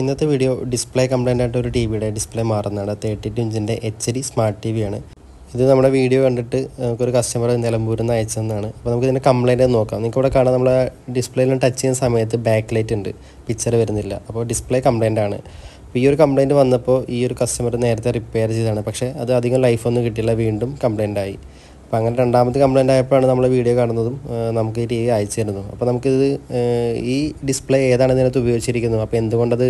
ഇന്നത്തെ video display complaint ആയിട്ട് ഒരു ടി വിയുടെ ഡിസ്പ്ലേ മാറുന്നതാണ്. തേർട്ടി ടു ഇഞ്ചിന്റെ എച്ച് ഡി സ്മാർട്ട് ടി വിയാണ് ഇത് നമ്മുടെ വീഡിയോ കണ്ടിട്ട് നമുക്കൊരു കസ്റ്റമർ നിലമ്പൂരിൽ നിന്ന് അയച്ചതെന്നാണ്. അപ്പോൾ നമുക്ക് ഇതിന്റെ കംപ്ലൈന്റ് നോക്കാം. നിങ്ങൾക്ക് ഇവിടെ കാണാം നമ്മളെ ഡിസ്പ്ലേയിൽ ടച്ച് ചെയ്യുന്ന സമയത്ത് ബാക്ക് ലൈറ്റ് ഉണ്ട്. പിക്ചർ വരുന്നില്ല. അപ്പോൾ ഡിസ്പ്ലേ കംപ്ലൈന്റ് ആണ്. അപ്പോൾ ഈ ഒരു കംപ്ലൈന്റ് വന്നപ്പോൾ ഈ ഒരു കസ്റ്റമർ നേരത്തെ റിപ്പയർ ചെയ്തതാണ്. പക്ഷേ അത് അധികം ലൈഫൊന്നും കിട്ടിയില്ല. വീണ്ടും കംപ്ലൈന്റ് ആയി. അപ്പോൾ അങ്ങനെ രണ്ടാമത്തെ കംപ്ലൈന്റ് ആയപ്പോഴാണ് നമ്മൾ വീഡിയോ കാണുന്നതും നമുക്ക് ഈ ടി വി അയച്ചു തരുന്നതും. അപ്പോൾ നമുക്കിത് ഈ ഡിസ്പ്ലേ ഏതാണ് ഇതിനകത്ത് ഉപയോഗിച്ചിരിക്കുന്നത്? അപ്പോൾ എന്തുകൊണ്ടത്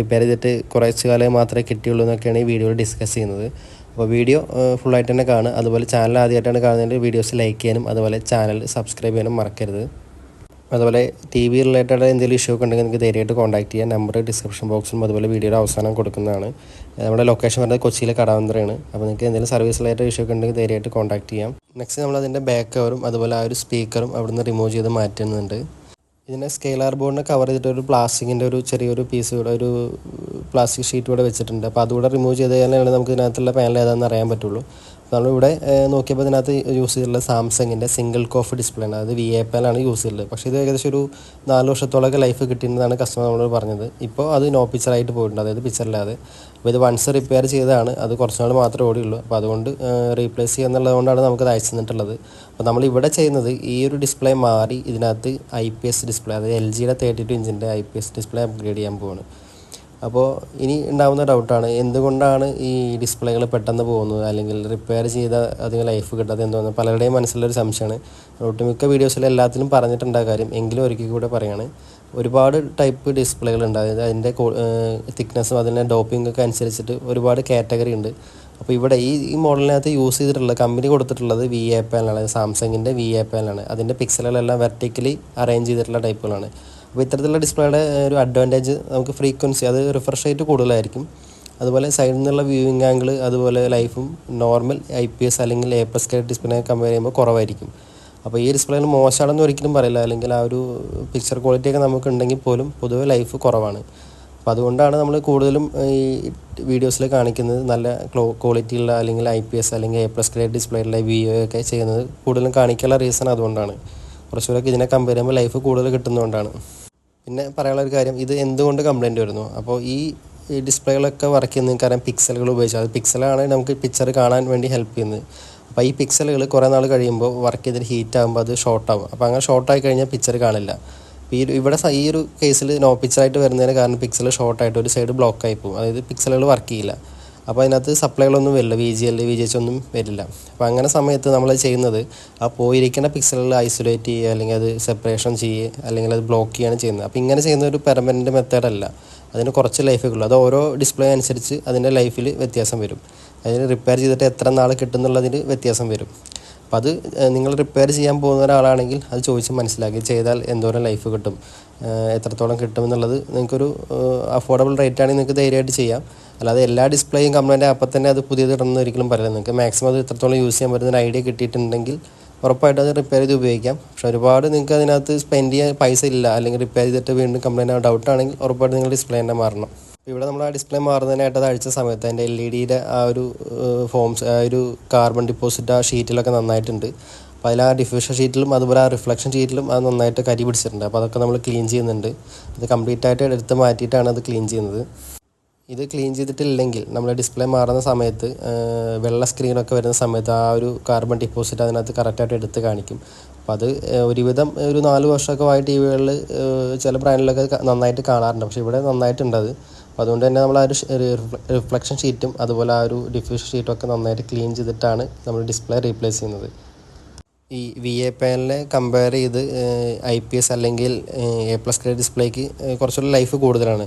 റിപ്പയർ ചെയ്തിട്ട് കുറച്ച് കാലം മാത്രമേ കിട്ടിയുള്ളൂ എന്നൊക്കെയാണ് ഈ വീഡിയോയിൽ ഡിസ്കസ് ചെയ്യുന്നത്. അപ്പോൾ വീഡിയോ ഫുള്ളായിട്ട് തന്നെ കാണുക. അതുപോലെ ചാനൽ ആദ്യമായിട്ടാണ് കാണുന്നതിന്റെ വീഡിയോസ് ലൈക്ക് ചെയ്യാനും അതുപോലെ ചാനൽ സബ്സ്ക്രൈബ് ചെയ്യാനും മറക്കരുത്. അതുപോലെ ടി വി റിലേറ്റഡ് എന്തെങ്കിലും ഇഷ്യൂ ഒക്കെ ഉണ്ടെങ്കിൽ നിങ്ങൾക്ക് ധൈര്യമായിട്ട് കോൺടാക്ട് ചെയ്യാം. നമ്പർ ഡിസ്ക്രിപ്ഷൻ ബോക്സിലും അതുപോലെ വീഡിയോയുടെ അവസാനം കൊടുക്കുന്നതാണ്. നമ്മുടെ ലൊക്കേഷൻ വരുന്നത് കൊച്ചിയിലെ കടവന്ത്രയാണ്. അപ്പോൾ നിങ്ങൾക്ക് എന്തെങ്കിലും സർവീസ് റിലേറ്റഡ് ഇഷ്യൂ ഒക്കെ ഉണ്ടെങ്കിൽ ധൈര്യമായിട്ട് കോൺടാക്ട് ചെയ്യാം. നെക്സ്റ്റ് നമ്മൾ അതിന്റെ ബാക്ക് കവറും അതുപോലെ ആ ഒരു സ്പീക്കറും അവിടുന്ന് റിമൂവ് ചെയ്ത് മാറ്റുന്നുണ്ട്. ഇതിനെ സ്കെയിലാർ ബോർഡിനെ കവർ ചെയ്തിട്ട് ഒരു പ്ലാസ്റ്റിക്കിന്റെ ഒരു ചെറിയൊരു പീസ് കൂടെ ഒരു പ്ലാസ്റ്റിക് ഷീറ്റ് കൂടെ വെച്ചിട്ടുണ്ട്. അപ്പോൾ അതുകൂടെ റിമൂവ് ചെയ്ത് കഴിഞ്ഞാൽ നമുക്ക് ഇതിനകത്തുള്ള പാനൽ ഏതാണെന്ന് അറിയാൻ പറ്റുള്ളൂ. നമ്മളിവിടെ നോക്കിയപ്പോൾ ഇതിനകത്ത് യൂസ് ചെയ്തിട്ടുള്ളത് സാംസങ്ങിന്റെ സിംഗിൾ കോഫ് ഡിസ്പ്ലേ ആണ്. അത് വി എ ആണ് യൂസ് ചെയ്തിട്ടുള്ളത്. പക്ഷേ ഇത് ഏകദേശം ഒരു നാല് വർഷത്തോളമൊക്കെ ലൈഫ് കിട്ടിയെന്നാണ് കസ്റ്റമർ നമ്മളോട് പറഞ്ഞത്. ഇപ്പോൾ അത് നോ പിക്ചറായിട്ട് പോയിട്ടുണ്ട്. അതായത് പിക്ചറില്ലാതെ അപ്പോൾ ഇത് വൺസ് റിപ്പയർ ചെയ്തതാണ്. അത് കുറച്ച് നാൾ മാത്രമേ ഓടിയുള്ളൂ. അപ്പോൾ അതുകൊണ്ട് റീപ്ലേസ് ചെയ്യുന്നുള്ളത് കൊണ്ടാണ് നമുക്കത് അയച്ചു തന്നിട്ടുള്ളത്. അപ്പോൾ നമ്മൾ ഇവിടെ ചെയ്യുന്നത് ഈ ഒരു ഡിസ്പ്ലേ മാറി ഇതിനകത്ത് ഐ പി എസ് ഡിസ്പ്ലേ അതായത് എൽ ജിയുടെ thirty two ഇഞ്ചിന്റെ I P S display upgrade ചെയ്യാൻ പോവാണ്. അപ്പോൾ ഇനി ഉണ്ടാകുന്ന ഡൗട്ടാണ് എന്തുകൊണ്ടാണ് ഈ ഡിസ്പ്ലേകൾ പെട്ടെന്ന് പോകുന്നത്? അല്ലെങ്കിൽ റിപ്പയർ ചെയ്ത അധികം ലൈഫ് കിട്ടാതെ എന്തുകൊണ്ട് പലരുടെയും മനസ്സിലൊരു സംശയമാണ്. ഒട്ടുമിക്ക വീഡിയോസിൽ എല്ലാത്തിലും പറഞ്ഞിട്ടുണ്ട് കാര്യം. എങ്കിലും ഒരിക്കൽ കൂടെ പറയാണ്. ഒരുപാട് ടൈപ്പ് ഡിസ്പ്ലേകൾ ഉണ്ട്. അതായത് അതിന്റെ തിക്നെസ്സും അതിന്റെ ഡോപ്പിംഗ് ഒക്കെ അനുസരിച്ചിട്ട് ഒരുപാട് കാറ്റഗറി ഉണ്ട്. അപ്പോൾ ഇവിടെ ഈ ഈ മോഡലിനകത്ത് യൂസ് ചെയ്തിട്ടുള്ള കമ്പനി കൊടുത്തിട്ടുള്ളത് വി എ പാനലാണ് സാംസങ്ങിന്റെ വി എ പാനലാണ് അതിന്റെ പിക്സലുകളെല്ലാം വെർട്ടിക്കലി അറേഞ്ച് ചെയ്തിട്ടുള്ള ടൈപ്പുകളാണ് അപ്പോൾ ഇത്തരത്തിലുള്ള ഡിസ്പ്ലേയുടെ ഒരു അഡ്വാന്റേജ് നമുക്ക് ഫ്രീക്വൻസി അത് റിഫ്രഷ് റേറ്റ് കൂടുതലായിരിക്കും. അതുപോലെ സൈഡിൽ നിന്നുള്ള വ്യൂവിങ് ആംഗിൾ അതുപോലെ ലൈഫും നോർമൽ ഐ പി എസ് അല്ലെങ്കിൽ A plus K display compare ചെയ്യുമ്പോൾ കുറവായിരിക്കും. അപ്പോൾ ഈ ഡിസ്പ്ലേയിൽ മോശമാണെന്ന് ഒരിക്കലും പറയില്ല. അല്ലെങ്കിൽ ആ ഒരു പിക്ചർ ക്വാളിറ്റിയൊക്കെ നമുക്ക് ഉണ്ടെങ്കിൽ പോലും പൊതുവെ ലൈഫ് കുറവാണ്. അപ്പോൾ അതുകൊണ്ടാണ് നമ്മൾ കൂടുതലും ഈ വീഡിയോസിൽ കാണിക്കുന്നത് നല്ല ക്ലോ ക്വാളിറ്റിയുള്ള അല്ലെങ്കിൽ ഐ പി എസ് അല്ലെങ്കിൽ എ പ്ലസ് ഗ്രേഡ് ഡിസ്പ്ലേയുള്ള ഒ ഒക്കെ ചെയ്യുന്നത് കൂടുതലും കാണിക്കാനുള്ള റീസൺ അതുകൊണ്ടാണ്. കുറച്ചുകൂടെ ഇതിനെ കമ്പയർ ചെയ്യുമ്പോൾ ലൈഫ് കൂടുതൽ കിട്ടുന്നതുകൊണ്ടാണ്. പിന്നെ പറയാനുള്ള ഒരു കാര്യം ഇത് എന്തുകൊണ്ട് കംപ്ലൈന്റ് വരുന്നു? അപ്പോൾ ഈ ഈ ഡിസ്പ്ലേകളൊക്കെ വർക്ക് നിങ്ങൾക്കറിയാം പിക്സലുകൾ ഉപയോഗിച്ച് അത് പിക്സലാണ് നമുക്ക് പിക്ചർ കാണാൻ വേണ്ടി ഹെൽപ്പ് ചെയ്യുന്നത്. അപ്പോൾ ഈ പിക്സലുകൾ കുറേ നാൾ കഴിയുമ്പോൾ വർക്ക് ചെയ്തിട്ട് ഹീറ്റ് ആകുമ്പോൾ അത് ഷോർട്ട് ആകും അപ്പോൾ അങ്ങനെ ഷോർട്ടായി കഴിഞ്ഞാൽ പിക്ചർ കാണില്ല. ഈ ഇവിടെ ഈ ഒരു കേസിൽ നോ പിക്ചറായിട്ട് വരുന്നതിന് കാരണം പിക്സൽ ഷോർട്ടായിട്ട് ഒരു സൈഡ് ബ്ലോക്ക് ആയി പോകും. അതായത് പിക്സലുകൾ വർക്ക് ചെയ്യില്ല. അപ്പോൾ അതിനകത്ത് സപ്ലൈകളൊന്നും വരില്ല. V G L V G H ഒന്നും വരില്ല. അപ്പോൾ അങ്ങനെ സമയത്ത് നമ്മൾ ചെയ്യുന്നത് ആ പോയിരിക്കുന്ന പിക്സലുകൾ ഐസൊലേറ്റ് ചെയ്യുക അല്ലെങ്കിൽ അത് സെപ്പറേഷൻ ചെയ്യുക അല്ലെങ്കിൽ അത് ബ്ലോക്ക് ചെയ്യുകയാണ് ചെയ്യുന്നത്. അപ്പോൾ ഇങ്ങനെ ചെയ്യുന്ന ഒരു പെർമനന്റ് മെത്തേഡല്ല അതിന് കുറച്ച് ലൈഫേ ഉള്ളൂ. അത് ഓരോ ഡിസ്പ്ലേ അനുസരിച്ച് അതിന്റെ ലൈഫിൽ വ്യത്യാസം വരും. അതിന് റിപ്പയർ ചെയ്തിട്ട് എത്ര നാൾ കിട്ടുന്നുള്ളതിന് വ്യത്യാസം വരും. അപ്പോൾ അത് നിങ്ങൾ റിപ്പയർ ചെയ്യാൻ പോകുന്ന ഒരാളാണെങ്കിൽ അത് ചോദിച്ച് മനസ്സിലാക്കി ചെയ്താൽ എന്തോരം ലൈഫ് കിട്ടും എത്രത്തോളം കിട്ടും എന്നുള്ളത് നിങ്ങൾക്കൊരു അഫോർഡബിൾ റേറ്റ് ആണെങ്കിൽ നിങ്ങൾക്ക് ധൈര്യമായിട്ട് ചെയ്യാം. അല്ലാതെ എല്ലാ ഡിസ്പ്ലേയും കംപ്ലൈന്റ് അപ്പം തന്നെ അത് പുതിയത് ഇടണമെന്ന് ഒരിക്കലും പറയില്ല. നിങ്ങൾക്ക് മാക്സിമം അത് എത്രത്തോളം യൂസ് ചെയ്യാൻ പറ്റുന്ന ഐഡിയ കിട്ടിയിട്ടുണ്ടെങ്കിൽ ഉറപ്പായിട്ട് അത് റിപ്പയർ ചെയ്ത് ഉപയോഗിക്കാം. പക്ഷെ ഒരുപാട് നിങ്ങൾക്ക് അതിനകത്ത് സ്പെൻഡ് ചെയ്യാൻ പൈസ ഇല്ല അല്ലെങ്കിൽ റിപ്പയർ ചെയ്തിട്ട് വീണ്ടും കംപ്ലൈന്റ് ഡൗട്ടാണെങ്കിൽ ഉറപ്പായിട്ട് നിങ്ങൾ ഡിസ്പ്ലേ തന്നെ മാറണം. ഇവിടെ നമ്മൾ ആ ഡിസ്പ്ലേ മാറുന്നതിനായിട്ട് അത് അഴിച്ച സമയത്ത് അതിന്റെ എൽ ഇ ഡിയുടെ ആ ഒരു ഫോംസ് ആ ഒരു കാർബൺ ഡിപ്പോസിറ്റ് ആ ഷീറ്റിലൊക്കെ നന്നായിട്ടുണ്ട്. അപ്പോൾ അതിൽ ആ ഡിഫ്യൂഷൻ ഷീറ്റിലും അതുപോലെ ആ റിഫ്ലക്ഷൻ ഷീറ്റിലും അത് നന്നായിട്ട് കരി പിടിച്ചിട്ടുണ്ട്. അപ്പോൾ അതൊക്കെ നമ്മൾ ക്ലീൻ ചെയ്യുന്നുണ്ട്. അത് കംപ്ലീറ്റ് ആയിട്ട് എടുത്ത് മാറ്റിയിട്ടാണ് അത് ക്ലീൻ ചെയ്യുന്നത്. ഇത് ക്ലീൻ ചെയ്തിട്ടില്ലെങ്കിൽ നമ്മൾ ഡിസ്പ്ലേ മാറുന്ന സമയത്ത് വെള്ള സ്ക്രീനൊക്കെ വരുന്ന സമയത്ത് ആ ഒരു കാർബൺ ഡിപ്പോസിറ്റ് അതിനകത്ത് കറക്റ്റായിട്ട് എടുത്ത് കാണിക്കും. അപ്പോൾ അത് ഒരുവിധം ഒരു നാല് വർഷമൊക്കെ ആയ ടി വികളിൽ ചില ബ്രാൻഡിലൊക്കെ നന്നായിട്ട് കാണാറുണ്ട്. പക്ഷേ ഇവിടെ നന്നായിട്ടുണ്ട് അത്. അപ്പോൾ അതുകൊണ്ട് തന്നെ നമ്മൾ ആ ഒരു റിഫ്ലക്ഷൻ ഷീറ്റും അതുപോലെ ആ ഒരു ഡിഫ്യൂഷൻ ഷീറ്റും ഒക്കെ നന്നായിട്ട് ക്ലീൻ ചെയ്തിട്ടാണ് നമ്മൾ ഡിസ്പ്ലേ റീപ്ലേസ് ചെയ്യുന്നത്. ഈ വി എ പാനലിനെ കമ്പയർ ചെയ്ത് ഐ പി എസ് അല്ലെങ്കിൽ എ പ്ലസ് ഗ്രേഡ് ഡിസ്പ്ലേക്ക് കുറച്ചുകൂടി ലൈഫ് കൂടുതലാണ്.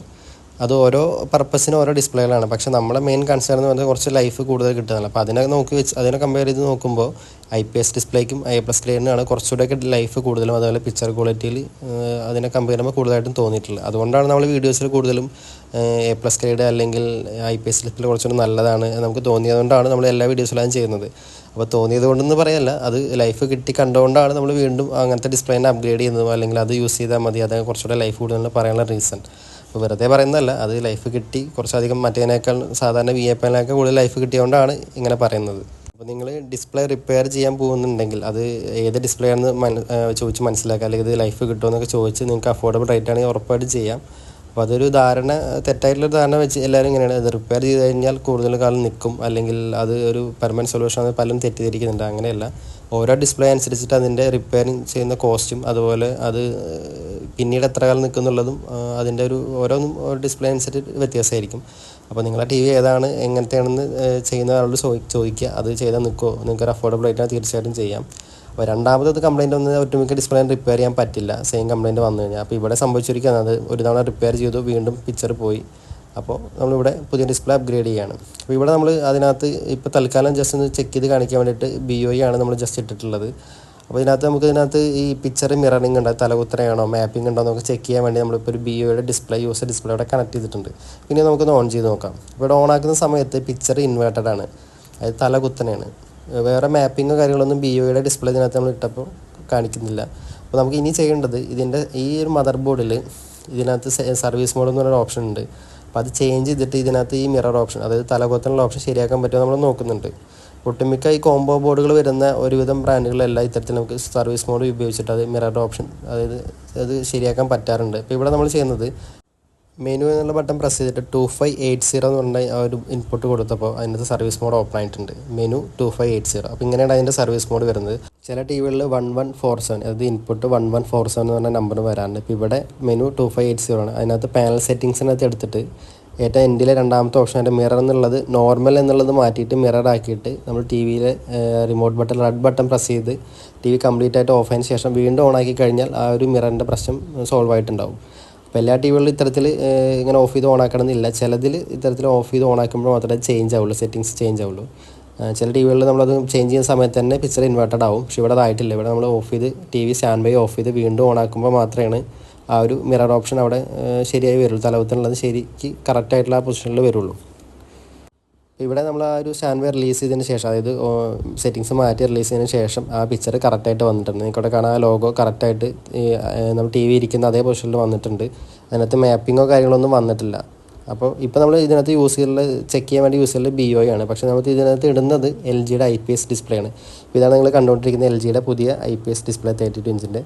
അത് ഓരോ പർപ്പസിന് ഓരോ ഡിസ്പ്ലേകളാണ് പക്ഷേ നമ്മുടെ മെയിൻ കൺസേൺ എന്ന് പറഞ്ഞാൽ കുറച്ച് ലൈഫ് കൂടുതൽ കിട്ടുന്നതാണ്. അപ്പോൾ അതിനെ നോക്കി വെച്ച് അതിനെ കമ്പയർ ചെയ്ത് നോക്കുമ്പോൾ ഐ പി എസ് ഡിസ്പ്ലേക്കും ഐ പ്ലസ് ഗ്രേഡിനാണ് കുറച്ചുകൂടെയൊക്കെ ലൈഫ് കൂടുതലും അതുപോലെ പിക്ചർ ക്വാളിറ്റിയിൽ അതിനെ കമ്പയർ ചെയ്യുമ്പോൾ കൂടുതലായിട്ടും തോന്നിയിട്ടുള്ളത്. അതുകൊണ്ടാണ് നമ്മൾ വീഡിയോസിൽ കൂടുതലും എ പ്ലസ് ഗ്രേഡ് അല്ലെങ്കിൽ ഐ പി എസ് ഡിസ്പ്ലേ കുറച്ചുകൂടി നല്ലതാണ് നമുക്ക് തോന്നിയതുകൊണ്ടാണ് നമ്മൾ എല്ലാ വീഡിയോസിലും ചെയ്യുന്നത്. അപ്പോൾ തോന്നിയത് കൊണ്ടെന്ന് പറയല്ല. അത് ലൈഫ് കിട്ടി കണ്ടുകൊണ്ടാണ് നമ്മൾ വീണ്ടും അങ്ങനത്തെ ഡിസ്പ്ലേനെ അപ്ഗ്രേഡ് ചെയ്യുന്നതും. അല്ലെങ്കിൽ അത് യൂസ് ചെയ്താൽ മതി. അത് കുറച്ചുകൂടെ ലൈഫ് കൂടുതൽ പറയാനുള്ള റീസൺ അപ്പോൾ വെറുതെ പറയുന്നതല്ല അത് ലൈഫ് കിട്ടി. കുറച്ചധികം മറ്റേതിനേക്കാൾ സാധാരണ വി എ പിനേക്കാൾ കൂടുതൽ ലൈഫ് കിട്ടിയതുകൊണ്ടാണ് ഇങ്ങനെ പറയുന്നത്. അപ്പോൾ നിങ്ങൾ ഡിസ്പ്ലേ റിപ്പയർ ചെയ്യാൻ പോകുന്നുണ്ടെങ്കിൽ അത് ഏത് ഡിസ്പ്ലേ ആണെന്ന് മന- ചോദിച്ച് മനസ്സിലാക്കുക. അല്ലെങ്കിൽ ഇത് ലൈഫ് കിട്ടുമോ എന്നൊക്കെ ചോദിച്ച് നിങ്ങൾക്ക് അഫോർഡബിൾ റേറ്റ് ആണെങ്കിൽ ഉറപ്പായിട്ട് ചെയ്യാം. അപ്പോൾ അതൊരു ധാരണ തെറ്റായിട്ടുള്ള ധാരണ വെച്ച് എല്ലാവരും ഇങ്ങനെയാണ്. അത് റിപ്പയർ ചെയ്ത് കഴിഞ്ഞാൽ കൂടുതൽ കാലം നിൽക്കും. അല്ലെങ്കിൽ അത് ഒരു പെർമനന്റ് സൊല്യൂഷൻ ആണ് പലരും തെറ്റിദ്ധരിക്കുന്നുണ്ട്. അങ്ങനെയല്ല. ഓരോ ഡിസ്പ്ലേ അനുസരിച്ചിട്ട് അതിന്റെ റിപ്പയറിങ് ചെയ്യുന്ന കോസ്റ്റും അതുപോലെ അത് പിന്നീട് എത്ര കാലം നിൽക്കുന്നുള്ളതും അതിന്റെ ഒരു ഓരോന്നും ഡിസ്പ്ലേ അനുസരിച്ച് വ്യത്യാസമായിരിക്കും. അപ്പോൾ നിങ്ങളുടെ ടി വി ഏതാണ് എങ്ങനത്തെയാണെന്ന് ചെയ്യുന്ന ആളോട് ചോദിക്കുക. അത് ചെയ്താൽ നിൽക്കുമോ നിങ്ങൾക്ക് അഫോർഡബിൾ ആയിട്ടാണ് തീർച്ചയായിട്ടും ചെയ്യാം. അപ്പോൾ രണ്ടാമത് അത് കംപ്ലൈന്റ് വന്ന് ഒട്ടുമിക്ക ഡിസ്പ്ലേ റിപ്പയർ ചെയ്യാൻ പറ്റില്ല. സെയിം കംപ്ലയിന്റ് വന്നു കഴിഞ്ഞാൽ. അപ്പോൾ ഇവിടെ സംഭവിച്ചിരിക്കുന്നത് അത് ഒരു തവണ റിപ്പയർ ചെയ്തു വീണ്ടും പിക്ചർ പോയി. അപ്പോൾ നമ്മളിവിടെ പുതിയ ഡിസ്പ്ലേ അപ്ഗ്രേഡ് ചെയ്യാണ് അപ്പോൾ ഇവിടെ നമ്മൾ അതിനകത്ത് ഇപ്പോൾ തൽക്കാലം ജസ്റ്റ് ഒന്ന് ചെക്ക് ചെയ്ത് കാണിക്കാൻ വേണ്ടിയിട്ട് ബി ഒ ആണ് നമ്മൾ ജസ്റ്റ് ഇട്ടിട്ടുള്ളത്. അപ്പോൾ ഇതിനകത്ത് നമുക്ക് ഇതിനകത്ത് ഈ പിക്ചർ മിററിംഗ് ഉണ്ടോ തലകുത്രയാണോ മാപ്പിംഗ് ഉണ്ടോ നമുക്ക് ചെക്ക് ചെയ്യാൻ വേണ്ടി നമ്മളിപ്പോൾ ഒരു ബി ഒയുടെ ഡിസ്പ്ലേ യൂസർ ഡിസ്പ്ലേ ഇവിടെ കണക്ട് ചെയ്തിട്ടുണ്ട്. പിന്നെ നമുക്കൊന്ന് ഓൺ ചെയ്ത് നോക്കാം. ഇവിടെ ഓൺ ആക്കുന്ന സമയത്ത് പിക്ചർ ഇൻവേർട്ടഡ് ആണ് അതായത് തലകുത്തനെയാണ്. വേറെ മാപ്പിങ്ങോ കാര്യങ്ങളൊന്നും ബി ഒയുടെ ഡിസ്പ്ലേ ഇതിനകത്ത് നമ്മൾ ഇട്ടപ്പോൾ കാണിക്കുന്നില്ല. അപ്പോൾ നമുക്ക് ഇനി ചെയ്യേണ്ടത് ഇതിന്റെ ഈ ഒരു മദർ ബോർഡിൽ ഇതിനകത്ത് സർവീസ് മോഡ് എന്ന് പറഞ്ഞൊരു ഓപ്ഷൻ ഉണ്ട്. അപ്പോൾ അത് ചേഞ്ച് ചെയ്തിട്ട് ഇതിനകത്ത് ഈ മിറർ ഓപ്ഷൻ അതായത് തലകുത്തനുള്ള ഓപ്ഷൻ ശരിയാക്കാൻ പറ്റുമോ നമ്മൾ നോക്കുന്നുണ്ട്. ഒട്ടുമിക്ക ഈ കോംബോ ബോർഡുകൾ വരുന്ന ഒരുവിധം ബ്രാൻഡുകളെല്ലാം ഇത്തരത്തിൽ നമുക്ക് സർവീസ് മോഡ് ഉപയോഗിച്ചിട്ട് അത് മിറർ ഓപ്ഷൻ അതായത് അത് ശരിയാക്കാൻ പറ്റാറുണ്ട്. ഇപ്പോൾ ഇവിടെ നമ്മൾ ചെയ്യുന്നത് മെനു എന്നുള്ള ബട്ടൺ പ്രസ് ചെയ്തിട്ട് ടു ഫൈവ് എയ്റ്റ് സീറോ എന്ന് പറഞ്ഞ ആ ഒരു ഇൻപുട്ട് കൊടുത്തപ്പോൾ അതിനകത്ത് സർവീസ് മോഡ് ഓപ്പൺ ആയിട്ടുണ്ട്. Menu two five eight zero അപ്പോൾ ഇങ്ങനെയാണ് അതിന്റെ സർവീസ് മോഡ് വരുന്നത്. ചില ടി വികളിൽ വൺ വൺ ഫോർ സെവൻ അതായത് input one one four seven എന്ന് പറഞ്ഞ നമ്പർ വരാറുണ്ട്. ഇപ്പോൾ ഇവിടെ menu two five eight zero ആണ്. അതിനകത്ത് പാനൽ സെറ്റിങ്സിനകത്ത് എടുത്തിട്ട് ഏറ്റവും എൻഡിലെ രണ്ടാമത്തെ ഓപ്ഷൻ ആയിട്ട് മിറർ എന്നുള്ളത് നോർമൽ എന്നുള്ളത് മാറ്റിയിട്ട് മിറർ ആക്കിയിട്ട് നമ്മൾ ടി വിയിലെ remote button red button press ചെയ്ത് ടി വി കംപ്ലീറ്റ് ആയിട്ട് ഓഫ് ആയതിന് ശേഷം വീണ്ടും ഓൺ ആക്കി കഴിഞ്ഞാൽ ആ ഒരു മിററിന്റെ പ്രശ്നം സോൾവ് ആയിട്ടുണ്ടാവും. അപ്പോൾ എല്ലാ ടി വികളിലും ഇത്തരത്തിൽ ഇങ്ങനെ ഓഫ് ചെയ്ത് ഓൺ ആക്കണമെന്നില്ല. ചിലതിൽ ഇത്തരത്തിൽ ഓഫ് ചെയ്ത് ഓൺ ആക്കുമ്പോൾ മാത്രമേ ചേഞ്ച് ആവുള്ളൂ സെറ്റിങ്സ് ചേഞ്ച് ആവുള്ളൂ. ചില ടി വികളിൽ നമ്മളത് ചേഞ്ച് ചെയ്യുന്ന സമയത്ത് തന്നെ പിക്ചർ ഇൻവേർട്ടഡ് ആവും. പക്ഷേ ഇവിടെ അതായിട്ടില്ല ഇവിടെ നമ്മൾ ഓഫ് ചെയ്ത് T V stand by off ചെയ്ത് വീണ്ടും ഓൺ ആക്കുമ്പോൾ മാത്രമാണ് ആ ഒരു മിറർ ഓപ്ഷൻ അവിടെ ശരിയായി വരുള്ളൂ. തലവത്തിനുള്ളത് ശരിക്ക് കറക്റ്റായിട്ടുള്ള ആ പൊസിഷനിൽ വരുള്ളൂ. ഇവിടെ നമ്മൾ ആ ഒരു സ്റ്റാൻഡ് റിലീസ് ചെയ്തതിന് ശേഷം അതായത് സെറ്റിങ്സ് മാറ്റി റിലീസ് ചെയ്തതിന് ശേഷം ആ പിക്ചർ കറക്റ്റായിട്ട് വന്നിട്ടുണ്ട്. നിങ്ങൾക്കവിടെ കാണാൻ ആ ലോഗോ കറക്റ്റായിട്ട് നമ്മൾ ടി വി ഇരിക്കുന്ന അതേ പൊസിഷനിൽ വന്നിട്ടുണ്ട്. അതിനകത്ത് മാപ്പിങ്ങോ കാര്യങ്ങളൊന്നും വന്നിട്ടില്ല. അപ്പോൾ ഇപ്പോൾ നമ്മൾ ഇതിനകത്ത് യൂസ് ചെയ്യുന്നത് ചെക്ക് ചെയ്യാൻ വേണ്ടി യൂസ് ചെയ്യുന്നത് ബി ഒ ആണ്. പക്ഷേ നമുക്ക് ഇതിനകത്ത് ഇടുന്നത് എൽ ജിയുടെ ഐ പി എസ് ഡിസ്പ്ലേ ആണ്. ഇതാണ് നിങ്ങൾ കണ്ടുകൊണ്ടിരിക്കുന്ന എൽ ജിയുടെ പുതിയ I P S display thirty two ഇഞ്ചിന്റെ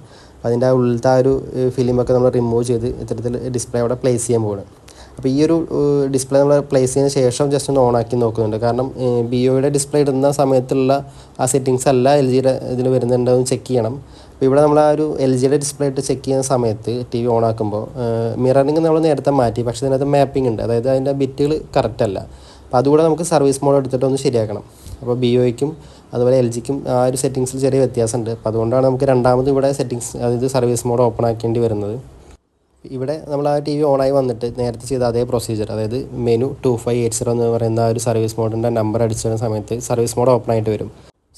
അതിന്റെ ആ ഉള്ളിലത്തെ ആ ഒരു ഫിലിമൊക്കെ നമ്മൾ റിമൂവ് ചെയ്ത് ഇത്തരത്തിൽ ഡിസ്പ്ലേ അവിടെ പ്ലേസ് ചെയ്യാൻ പോവുകയാണ് അപ്പോൾ ഈ ഒരു ഡിസ്പ്ലേ നമ്മൾ പ്ലേസ് ചെയ്തതിന് ശേഷം ജസ്റ്റ് ഒന്ന് ഓൺ ആക്കി നോക്കുന്നുണ്ട്. കാരണം ബി ഒയുടെ ഡിസ്പ്ലേ ഇടുന്ന സമയത്തുള്ള ആ സെറ്റിങ്സ് അല്ല എൽ ജിയുടെ ഇതിൽ വരുന്നുണ്ടോ എന്ന് ചെക്ക് ചെയ്യണം. അപ്പോൾ ഇവിടെ നമ്മൾ ആ ഒരു എൽ ജിയുടെ ഡിസ്പ്ലേ ഇട്ട് ചെക്ക് ചെയ്യുന്ന സമയത്ത് ടി വി ഓൺ ആക്കുമ്പോൾ മിററിങ് നമ്മൾ നേരത്തെ മാറ്റി പക്ഷേ ഇതിനകത്ത് മാപ്പിംഗ് ഉണ്ട്. അതായത് അതിന്റെ ബിറ്റുകൾ കറക്റ്റ് അല്ല. അപ്പോൾ അതുകൂടെ നമുക്ക് സർവീസ് മോഡ് എടുത്തിട്ട് ഒന്ന് ശരിയാക്കണം. അപ്പോൾ ബി ഒയ്ക്കും അതുപോലെ എൽ ജിക്കും ആ ഒരു സെറ്റിങ്സിൽ ചെറിയ വ്യത്യാസമുണ്ട്. അപ്പോൾ അതുകൊണ്ടാണ് നമുക്ക് രണ്ടാമത് ഇവിടെ സെറ്റിങ്സ് അതായത് സർവീസ് മോഡ് ഓപ്പൺ ആക്കേണ്ടി വരുന്നത്. ഇവിടെ നമ്മൾ ആ ടി വി ഓണായി വന്നിട്ട് നേരത്തെ ചെയ്ത അതേ പ്രൊസീജിയർ അതായത് menu two five eight zero എന്ന് പറയുന്ന ആ ഒരു സർവീസ് മോഡിന്റെ നമ്പർ അടിച്ചിരുന്ന സമയത്ത് സർവീസ് മോഡ് ഓപ്പൺ ആയിട്ട് വരും.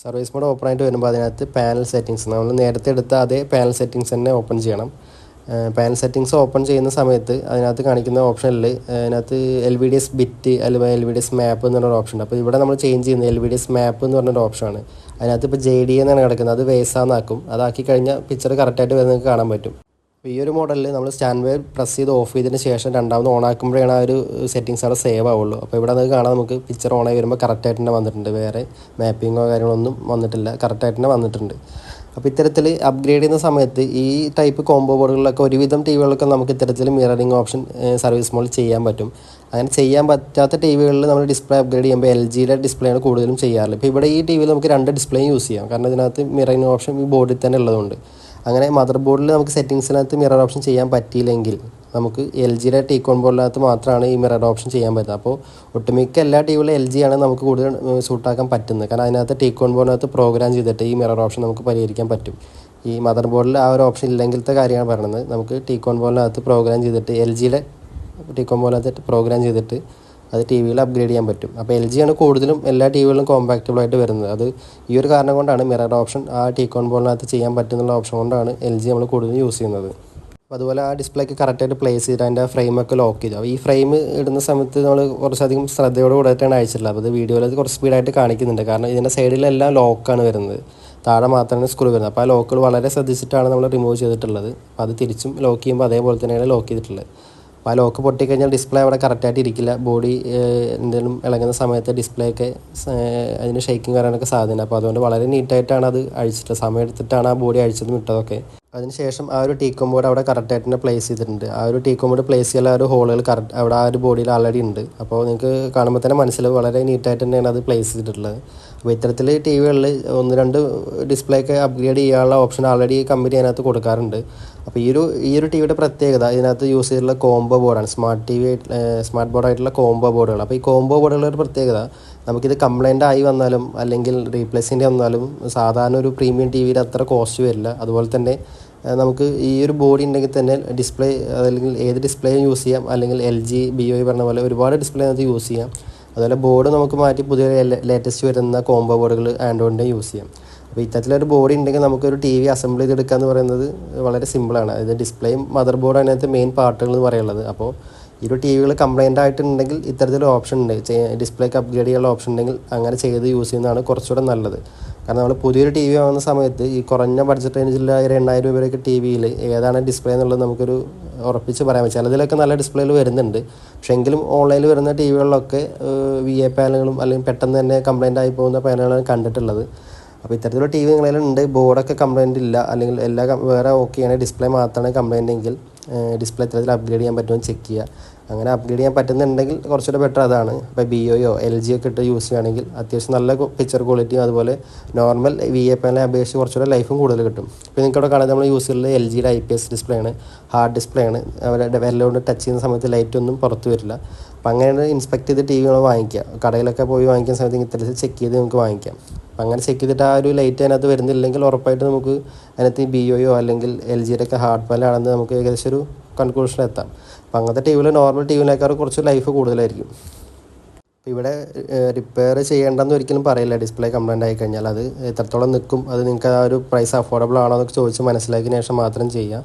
സർവീസ് മോഡ് ഓപ്പൺ ആയിട്ട് വരുമ്പോൾ അതിനകത്ത് പാനൽ സെറ്റിങ്സ് നമ്മൾ നേരത്തെ എടുത്ത അതേ പാനൽ സെറ്റിങ്സ് തന്നെ ഓപ്പൺ ചെയ്യണം. പാനൽ സെറ്റിങ്സ് ഓപ്പൺ ചെയ്യുന്ന സമയത്ത് അതിനകത്ത് കാണിക്കുന്ന ഓപ്ഷനിൽ അതിനകത്ത് L V D S bit അല്ലെങ്കിൽ L V D S map എന്ന് പറഞ്ഞൊരു ഓപ്ഷൻ ഉണ്ട്. അപ്പോൾ ഇവിടെ നമ്മൾ ചേഞ്ച് ചെയ്യുന്നത് L V D S map എന്ന് പറഞ്ഞൊരു ഓപ്ഷനാണ് അതിനകത്ത് ഇപ്പോൾ ജെ ഡി എന്നാണ് കിടക്കുന്നത്. അത് വേസാന്നാക്കും അതാക്കി കഴിഞ്ഞാൽ പിക്ചർ കറക്റ്റായിട്ട് വരുന്നത് കാണാൻ പറ്റും. ഈ ഒരു മോഡലിൽ നമ്മൾ സ്റ്റാൻഡ് വെയർ പ്രസ് ചെയ്ത് ഓഫ് ചെയ്തതിന് ശേഷം രണ്ടാമത് ഓൺ ആക്കുമ്പോഴാണ് ആ ഒരു സെറ്റിങ്സ് അവിടെ സേവ് ആവുള്ളൂ. അപ്പോൾ ഇവിടെ അത് കാണാൻ നമുക്ക് പിക്ചർ ഓൺ ആയി വരുമ്പോൾ കറക്റ്റായിട്ട് തന്നെ വന്നിട്ടുണ്ട്. വേറെ മാപ്പിങ്ങോ കാര്യങ്ങളൊന്നും വന്നിട്ടില്ല. കറക്റ്റായിട്ട് തന്നെ വന്നിട്ടുണ്ട്. അപ്പോൾ ഇത്തരത്തിൽ അപ്ഗ്രേഡ് ചെയ്യുന്ന സമയത്ത് ഈ ടൈപ്പ് കോംബോ ബോർഡുകളിലൊക്കെ ഒരുവിധം ടി വികളൊക്കെ നമുക്ക് ഇത്തരത്തിൽ മിററിംഗ് ഓപ്ഷൻ സർവീസ് മോഡിൽ ചെയ്യാൻ പറ്റും. അങ്ങനെ ചെയ്യാൻ പറ്റാത്ത ടി വികളിൽ നമ്മൾ ഡിസ്പ്ലേ അപ്ഗ്രേഡ് ചെയ്യുമ്പോൾ എൽ ജിയുടെ ഡിസ്പ്ലേയാണ് കൂടുതലും ചെയ്യാറുള്ളത് ഇപ്പോൾ ഇവിടെ ഈ ടി വിയിൽ നമുക്ക് രണ്ട് ഡിസ്പ്ലേയും യൂസ് ചെയ്യാം. കാരണം ഇതിനകത്ത് മിററിംഗ് ഓപ്ഷൻ ഈ ബോർഡിൽ തന്നെ ഉള്ളതുകൊണ്ട്. അങ്ങനെ മദർ ബോർഡിൽ നമുക്ക് സെറ്റിങ്സിനകത്ത് മിറർ ഓപ്ഷൻ ചെയ്യാൻ പറ്റിയില്ലെങ്കിൽ നമുക്ക് എൽ ജിയുടെ ടീ കോൺബോളിനകത്ത് മാത്രമാണ് ഈ മിറർ ഓപ്ഷൻ ചെയ്യാൻ പറ്റുന്നത്. അപ്പോൾ ഒട്ടുമിക്ക എല്ലാ ടി വികളും എൽ ജി ആണ് നമുക്ക് കൂടുതൽ സൂട്ടാക്കാൻ പറ്റുന്നത്. കാരണം അതിനകത്ത് ടീ കോൺബോളിനകത്ത് പ്രോഗ്രാം ചെയ്തിട്ട് ഈ മിറർ ഓപ്ഷൻ നമുക്ക് പരിഹരിക്കാൻ പറ്റും. ഈ മദർ ബോർഡിൽ ആ ഒരു ഓപ്ഷൻ ഇല്ലെങ്കിലത്തെ കാര്യമാണ് പറയുന്നത്. നമുക്ക് ടീ കോൺബോളിനകത്ത് പ്രോഗ്രാം ചെയ്തിട്ട് എൽ ജിയുടെ ടീ കോൺബോളിനകത്ത് പ്രോഗ്രാം ചെയ്തിട്ട് അത് ടി വിയിൽ അപ്ഗ്രേഡ് ചെയ്യാൻ പറ്റും. അപ്പോൾ എൽ ആണ് കൂടുതലും എല്ലാ ടി വികളിലും കോമ്പാക്റ്റബിൾ ആയിട്ട് വരുന്നത്. അത് ഈ ഒരു കാരണം കൊണ്ടാണ് മിറർ ഓപ്ഷൻ ആ ടി കോൺബോളിനകത്ത് ചെയ്യാൻ പറ്റുന്നുള്ള ഓപ്ഷൻ കൊണ്ടാണ് എൽ ജി നമ്മൾ കൂടുതലും യൂസ് ചെയ്യുന്നത്. അപ്പോൾ അതുപോലെ ആ ഡിസ്പ്ലേക്ക് കറക്റ്റായിട്ട് പ്ലേസ് ചെയ്തിട്ട് അതിന്റെ ഫ്രെയിമൊക്കെ ലോക്ക് ചെയ്തു. അപ്പോൾ ഈ ഫ്രെയിം ഇടുന്ന സമയത്ത് നമ്മൾ കുറച്ചധികം ശ്രദ്ധയോട് കൂടിയിട്ടാണ് അയച്ചിട്ടുള്ളത്. അപ്പോൾ ഇത് വീഡിയോയിൽ അത് കുറച്ച് സ്പീഡായിട്ട് കാണിക്കുന്നുണ്ട്. കാരണം ഇതിന്റെ സൈഡിലെല്ലാം ലോക്കാണ് വരുന്നത്. താഴെ മാത്രമാണ് സ്ക്രൂ വരുന്നത്. അപ്പോൾ ആ ലോക്കുകൾ വളരെ ശ്രദ്ധിച്ചിട്ടാണ് നമ്മൾ റിമൂവ് ചെയ്തിട്ടുള്ളത്. അപ്പോൾ അത് തിരിച്ചും ലോക്ക് ചെയ്യുമ്പോൾ അതേപോലെ തന്നെയാണ് ലോക്ക് ചെയ്തിട്ടുള്ളത്. അപ്പോൾ ആ ലോക്ക് പൊട്ടിക്കഴിഞ്ഞാൽ ഡിസ്പ്ലേ അവിടെ കറക്റ്റായിട്ട് ഇരിക്കില്ല. ബോഡി എന്തെങ്കിലും ഇളങ്ങുന്ന സമയത്ത് ഡിസ്പ്ലേ ഒക്കെ അതിന് ഷെയ്ക്കിങ് വരാനൊക്കെ സാധ്യത അപ്പോൾ അതുകൊണ്ട് വളരെ നീറ്റായിട്ടാണ് അത് അഴിച്ചിട്ട് സമയം എടുത്തിട്ടാണ് ആ ബോഡി അഴിച്ചതും ഇട്ടതൊക്കെ. അതിനുശേഷം ആ ഒരു ടീക്കോം ബോർഡ് അവിടെ കറക്റ്റായിട്ട് തന്നെ പ്ലേസ് ചെയ്തിട്ടുണ്ട്. ആ ഒരു ടീക്കോം ബോർഡ് പ്ലേസ് ചെയ്യാൻ ആ ഒരു ഹോളുകൾ കറക്റ്റ് അവിടെ ആ ഒരു ബോഡിയിൽ ആൾറെഡി ഉണ്ട്. അപ്പോൾ നിങ്ങൾക്ക് കാണുമ്പോൾ തന്നെ മനസ്സിലാവും. വളരെ നീറ്റായിട്ട് തന്നെയാണ് അത് പ്ലേസ് ചെയ്തിട്ടുള്ളത്. അപ്പോൾ ഇത്തരത്തിൽ ടി വികളിൽ ഒന്ന് രണ്ട് ഡിസ്പ്ലേ ഒക്കെ അപ്ഗ്രേഡ് ചെയ്യാനുള്ള ഓപ്ഷൻ ആൾറെഡി കമ്പനി അതിനകത്ത് കൊടുക്കാറുണ്ട്. അപ്പോൾ ഈ ഒരു ഈ ഒരു ടി വിയുടെ പ്രത്യേകത ഇതിനകത്ത് യൂസ് ചെയ്തിട്ടുള്ള കോംബോ ബോർഡാണ് സ്മാർട്ട് ടി വി സ്മാർട്ട് ബോർഡായിട്ടുള്ള കോംബോ ബോർഡുകൾ അപ്പോൾ ഈ കോംബോ ബോർഡുകളുടെ ഒരു പ്രത്യേകത നമുക്കിത് കംപ്ലൈന്റ് ആയി വന്നാലും അല്ലെങ്കിൽ റീപ്ലേസിന്റെ വന്നാലും സാധാരണ ഒരു പ്രീമിയം ടി വിയിൽ അത്ര കോസ്റ്റ് വരില്ല. അതുപോലെ തന്നെ നമുക്ക് ഈ ഒരു ബോഡി ഉണ്ടെങ്കിൽ തന്നെ ഡിസ്പ്ലേ അല്ലെങ്കിൽ ഏത് ഡിസ്പ്ലേയും യൂസ് ചെയ്യാം. അല്ലെങ്കിൽ എൽ ജി ബി ഒ പറഞ്ഞ പോലെ ഒരുപാട് ഡിസ്പ്ലേ നമുക്ക് യൂസ് ചെയ്യാം. അതുപോലെ ബോർഡ് നമുക്ക് മാറ്റി പുതിയ ലേറ്റസ്റ്റ് വരുന്ന കോംബോ ബോർഡുകൾ ആൻഡ്രോയിഡിന്റെ യൂസ് ചെയ്യാം. അപ്പോൾ ഇത്തരത്തിലൊരു ബോഡി ഉണ്ടെങ്കിൽ നമുക്കൊരു ടി വി അസംബിൾ ചെയ്തെടുക്കുക എന്ന് പറയുന്നത് വളരെ സിമ്പിളാണ് അതായത് ഡിസ്പ്ലേയും മദർ ബോർഡാണ് അതിനകത്ത് മെയിൻ പാർട്ടുകൾ എന്ന് പറയുള്ളത് അപ്പോൾ ഈ ഒരു ടി വികൾ കംപ്ലൈന്റ് ആയിട്ടുണ്ടെങ്കിൽ ഇത്തരത്തിലൊരു ഓപ്ഷൻ ഉണ്ട്. ഡിസ്പ്ലേക്ക് അപ്ഗ്രേഡ് ചെയ്യാനുള്ള ഓപ്ഷൻ ഉണ്ടെങ്കിൽ അങ്ങനെ ചെയ്ത് യൂസ് ചെയ്യുന്നതാണ് കുറച്ചുകൂടെ നല്ലത്. കാരണം നമ്മൾ പുതിയൊരു ടി വി വാങ്ങുന്ന സമയത്ത് ഈ കുറഞ്ഞ ബഡ്ജറ്റ് റേഞ്ചിൽ ഒരു എണ്ണായിരം രൂപയൊക്കെ ടി വിയിൽ ഏതാണ് ഡിസ്പ്ലേ എന്നുള്ളത് നമുക്കൊരു ഉറപ്പിച്ച് പറയാൻ പറ്റും. ചിലതിലൊക്കെ നല്ല ഡിസ്പ്ലേയിൽ വരുന്നുണ്ട്. പക്ഷേ എങ്കിലും ഓൺലൈനിൽ വരുന്ന ടി വികളിലൊക്കെ വി എ പാനലുകളും അല്ലെങ്കിൽ പെട്ടെന്ന് തന്നെ കംപ്ലൈന്റ് ആയി പോകുന്ന പാനലുകളാണ് കണ്ടിട്ടുള്ളത്. അപ്പോൾ ഇത്തരത്തിലുള്ള ടി വി നിങ്ങളുണ്ട് ബോർഡൊക്കെ കംപ്ലൈന്റ് ഇല്ല. അല്ലെങ്കിൽ എല്ലാ വേറെ ഓക്കെയാണ് ഡിസ്പ്ലേ മാത്രമാണ് കംപ്ലൈന്റ് എങ്കിൽ ഡിസ്പ്ലേ ഇത്തരത്തിൽ അപ്ഗ്രേഡ് ചെയ്യാൻ പറ്റുമെന്ന് ചെക്ക് ചെയ്യുക. അങ്ങനെ അപ്ഗ്രേഡ് ചെയ്യാൻ പറ്റുന്നുണ്ടെങ്കിൽ കുറച്ചുകൂടെ ബെറ്റർ അതാണ്. ഇപ്പോൾ ബി ഒയോ എൽ ജി ഒക്കെ ഇട്ട് യൂസ് ചെയ്യുകയാണെങ്കിൽ അത്യാവശ്യം നല്ല പിക്ചർ ക്വാളിറ്റിയും അതുപോലെ നോർമൽ വി എ പാനലെ അപേക്ഷിച്ച് കുറച്ചുകൂടെ ലൈഫും കൂടുതൽ കിട്ടും. ഇപ്പോൾ നിങ്ങൾക്ക് ഇവിടെ കാണാൻ നമ്മൾ യൂസ് ചെയ്യുന്നത് എൽ ജിയുടെ ഐ പി എസ് ഡിസ്പ്ലേ ആണ് ഹാർഡ് ഡിസ്പ്ലേ ആണ്. അവരുടെ വെല്ലോണ്ട് ടച്ച് ചെയ്യുന്ന സമയത്ത് ലൈറ്റ് ഒന്നും പുറത്ത് വരില്ല. അപ്പം അങ്ങനെ ഇൻസ്പെക്ട് ചെയ്ത് ടി വി നമ്മൾ വാങ്ങിക്കുക. കടയിലൊക്കെ പോയി വാങ്ങിക്കുന്ന സമയത്ത് ഇത്തരത്തിൽ ചെക്ക് ചെയ്ത് നമുക്ക് വാങ്ങിക്കാം. അപ്പം അങ്ങനെ ചെക്ക് ചെയ്തിട്ട് ആ ഒരു ലൈറ്റ് അതിനകത്ത് വരുന്നില്ലെങ്കിൽ ഉറപ്പായിട്ട് നമുക്ക് അതിനകത്ത് ബി ഒയോ അല്ലെങ്കിൽ എൽ ജിയുടെ ഒക്കെ ഹാർഡ് പാലാണെന്ന് നമുക്ക് ഏകദേശം ഒരു കൺക്ലൂഷനിൽ എത്താം അപ്പം അങ്ങനത്തെ ടി വിയിൽ നോർമൽ ടി വിനേക്കാൾ കുറച്ച് ലൈഫ് കൂടുതലായിരിക്കും. അപ്പോൾ ഇവിടെ റിപ്പയർ ചെയ്യേണ്ടെന്ന് ഒരിക്കലും പറയില്ല. ഡിസ്പ്ലേ കംപ്ലൈന്റ് ആയി കഴിഞ്ഞാൽ അത് എത്രത്തോളം നിൽക്കും അത് നിങ്ങൾക്ക് ആ ഒരു പ്രൈസ് അഫോർഡബിൾ ആണോ എന്നൊക്കെ ചോദിച്ച് മനസ്സിലാക്കിയതിന് ശേഷം മാത്രം ചെയ്യാം.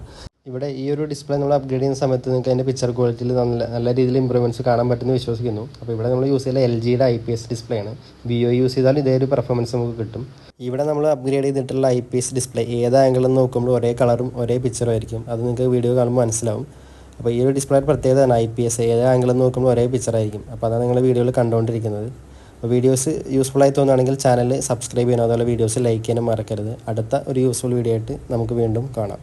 ഇവിടെ ഈ ഒരു ഡിസ്പ്ലേ നമ്മൾ അപ്ഗ്രേഡ് ചെയ്യുന്ന സമയത്ത് നിങ്ങൾക്ക് അതിന്റെ പിക്ചർ ക്വാളിറ്റിയിൽ നല്ല നല്ല രീതിയിൽ ഇമ്പ്രൂവ്മെന്റ്സ് കാണാൻ പറ്റുമെന്ന് വിശ്വസിക്കുന്നു. അപ്പോൾ ഇവിടെ നമ്മൾ യൂസ് ചെയ്ത എൽ ജിയുടെ ഐ പി എസ് ഡിസ്പ്ലേ ആണ്. വി ഒ യൂസ് ചെയ്താൽ ഇതേ ഒരു പെർഫോമൻസ് നമുക്ക് കിട്ടും. ഇവിടെ നമ്മൾ അപ്ഗ്രേഡ് ചെയ്തിട്ടുള്ള ഐ പി എസ് ഡിസ്പ്ലേ ഏത് ആംഗിളിൽ നോക്കുമ്പോൾ ഒരേ കളറും ഒരേ പിക്ചറും ആയിരിക്കും. അത് നിങ്ങൾക്ക് വീഡിയോ കാണുമ്പോൾ മനസ്സിലാവും. അപ്പോൾ ഈ ഒരു ഡിസ്പ്ലേ പ്രത്യേകതയാണ് ഐ പി എസ് ഏത് ആംഗിളിൽ നോക്കുമ്പോൾ ഒരേ പിക്ചറായിരിക്കും അപ്പോൾ അതാണ് നിങ്ങൾ വീഡിയോയിൽ കണ്ടുകൊണ്ടിരിക്കുന്നത്. അപ്പോൾ വീഡിയോസ് യൂസ്ഫുൾ ആയി തോന്നുകയാണെങ്കിൽ ചാനൽ സബ്സ്ക്രൈബ് ചെയ്യണം അതുപോലെ വീഡിയോസ് ലൈക്ക് ചെയ്യാനും മറക്കരുത്. അടുത്ത ഒരു യൂസ്ഫുൾ വീഡിയോ ആയിട്ട് നമുക്ക് വീണ്ടും കാണാം.